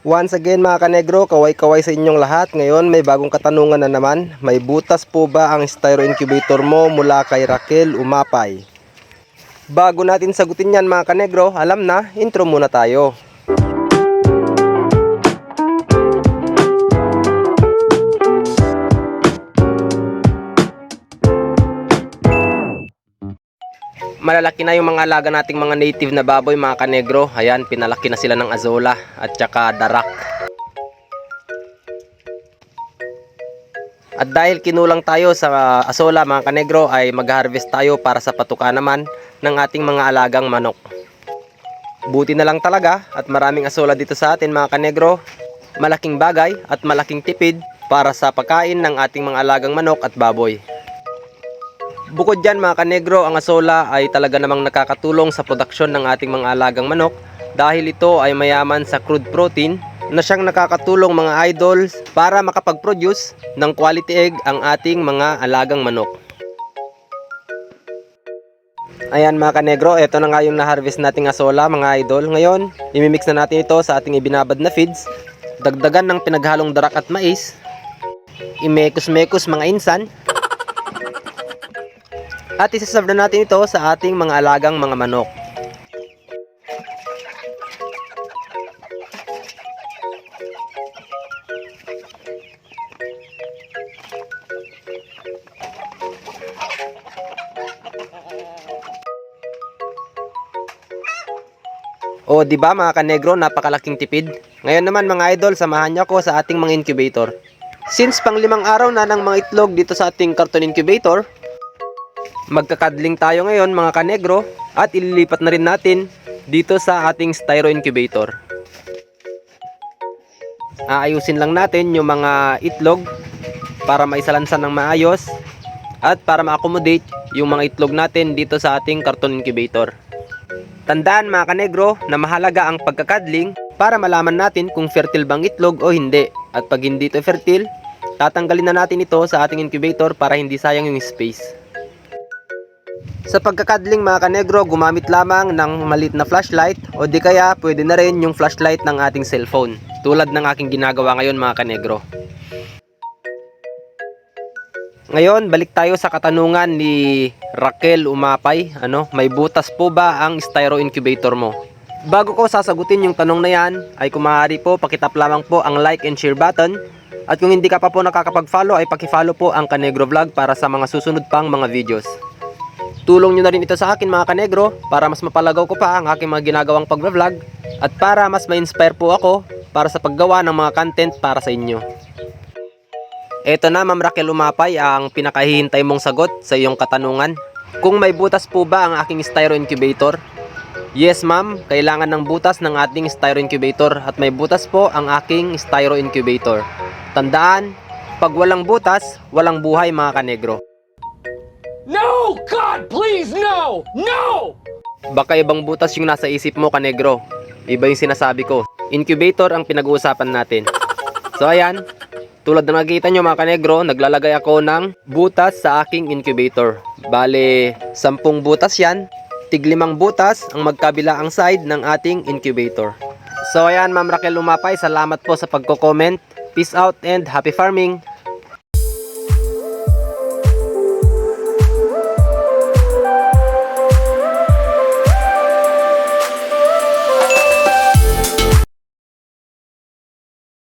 Once again mga kanegro, kaway-kaway sa inyong lahat. Ngayon may bagong katanungan na naman. May butas po ba ang styro incubator mo mula kay Raquel Umapay? Bago natin sagutin yan mga kanegro, alam na, intro muna tayo. Malalaki na yung mga alaga nating mga native na baboy mga kanegro. Ayan, pinalaki na sila ng azola at saka darak. At dahil kinulang tayo sa asola mga kanegro ay mag-harvest tayo para sa patuka naman ng ating mga alagang manok. Buti na lang talaga at maraming asola dito sa atin mga kanegro. Malaking bagay at malaking tipid para sa pagkain ng ating mga alagang manok at baboy. Bukod dyan mga kanegro, ang asola ay talaga namang nakakatulong sa produksyon ng ating mga alagang manok dahil ito ay mayaman sa crude protein na siyang nakakatulong mga idols para makapag-produce ng quality egg ang ating mga alagang manok. Ayan mga kanegro, ito na nga yung na-harvest nating asola mga idol. Ngayon, imimix na natin ito sa ating ibinabad na feeds. Dagdagan ng pinaghalong darak at mais. Imekos-mekos mga insan. At isaserve na natin ito sa ating mga alagang mga manok. O, di ba mga kanegro, napakalaking tipid? Ngayon naman mga idol, samahan niyo ako sa ating mga incubator. Since pang limang araw na ng mga itlog dito sa ating carton incubator, magkakadling tayo ngayon mga kanegro at ililipat na rin natin dito sa ating styro incubator. Aayusin lang natin yung mga itlog para maisalansan ng maayos at para ma-accommodate yung mga itlog natin dito sa ating carton incubator. Tandaan mga kanegro na mahalaga ang pagkakadling para malaman natin kung fertile bang itlog o hindi. At pag hindi ito fertile, tatanggalin na natin ito sa ating incubator para hindi sayang yung space. Sa pagkakadling mga kanegro, gumamit lamang ng maliit na flashlight o di kaya pwede na rin yung flashlight ng ating cellphone. Tulad ng aking ginagawa ngayon mga kanegro. Ngayon, balik tayo sa katanungan ni Raquel Umapay. Ano, may butas po ba ang styro incubator mo? Bago ko sasagutin yung tanong na yan, ay kung maaari po, pakitap lamang po ang like and share button. At kung hindi ka pa po nakakapag-follow, ay pakifollow po ang Kanegro Vlog para sa mga susunod pang mga videos. Tulong nyo na rin ito sa akin mga kanegro para mas mapalagaw ko pa ang aking mga ginagawang pag-vlog at para mas ma-inspire po ako para sa paggawa ng mga content para sa inyo. Ito na Ma'am Raquel Umapay ang pinakahihintay mong sagot sa iyong katanungan. Kung may butas po ba ang aking styro incubator? Yes ma'am, kailangan ng butas ng ating styro incubator at may butas po ang aking styro incubator. Tandaan, pag walang butas, walang buhay mga kanegro. God, please, no! No! Baka ibang butas yung nasa isip mo kanegro. Iba yung sinasabi ko. Incubator ang pinag-uusapan natin. So ayan, tulad na nakikita nyo mga kanegro, naglalagay ako ng butas sa aking incubator. Bale, sampung butas yan. Tiglimang butas ang magkabila ang side ng ating incubator. So ayan Ma'am Raquel Lumapay, salamat po sa pagko-comment. Peace out and happy farming!